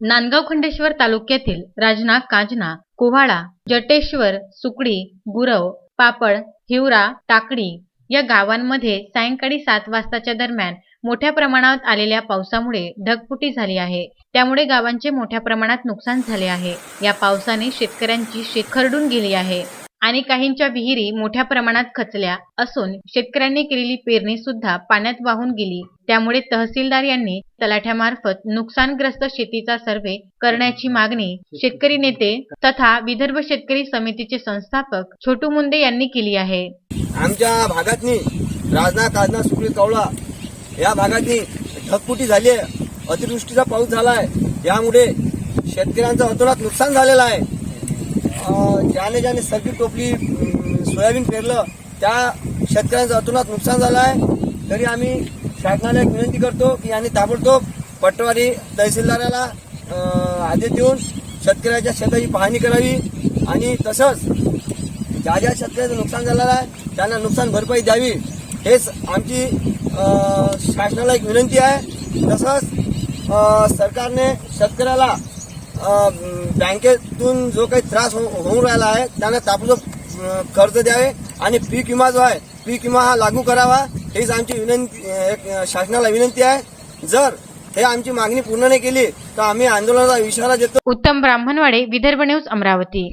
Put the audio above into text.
नांदगाव खंडेश्वर तालुक्यातील राजना काजना कोव्हाळा जटेश्वर सुकडी गुरव पापड हिवरा टाकडी या गावांमध्ये सायंकाळी सात वाजताच्या दरम्यान मोठ्या प्रमाणात आलेल्या पावसामुळे ढगफुटी झाली आहे. त्यामुळे गावांचे मोठ्या प्रमाणात नुकसान झाले आहे. या पावसाने शेतकऱ्यांची शेत खरडून गेली आहे. आणि काहींच्या विहिरी मोठ्या प्रमाणात खचल्या असून शेतकऱ्यांनी केलेली पेरणी सुद्धा पाण्यात वाहून गेली. त्यामुळे तहसीलदार यांनी तलाठ्यामार्फत नुकसानग्रस्त शेतीचा सर्वे करण्याची मागणी शेतकरी नेते तथा विदर्भ शेतकरी समितीचे संस्थापक छोटू मुंडे यांनी केली आहे. आमच्या भागातनी राजना काजना सुकळी कवळा या भागातनी ढगफुटी झाली आहे अतिवृष्टीचा पाऊस झाला आहे यामुळे शेतकऱ्यांचं अतोनात नुकसान झालेलं आहे. ज्याने ज्याने सर्की टोपली सोयाबीन पेरलं त्या शेतकऱ्यांचं अतोनात नुकसान झालं आहे. तरी आम्ही शासनाला एक विनंती करतो की यांनी ताबडतोब पटवारी तहसीलदाराला आदेश देऊन शेतकऱ्याच्या शेताची पाहणी करावी. आणि तसंच ज्या ज्या शेतकऱ्याचं नुकसान झालेलं आहे त्यांना नुकसान भरपाई द्यावी. हेच आमची शासनाला एक विनंती आहे. तसंच सरकारने शेतकऱ्याला बँकेतून जो काही त्रास हो- होऊन राहिला आहे त्यांना ताबडतोब कर्ज द्यावे आणि पीक विमा जो आहे पीक विमा हा लागू करावा हीच आमची विनंती शासनाला विनंती आहे. जर हे आमची मागणी पूर्ण नाही केली तर आम्ही आंदोलनाचा इशारा देतो. उत्तम ब्राह्मणवाडे विदर्भ न्यूज अमरावती.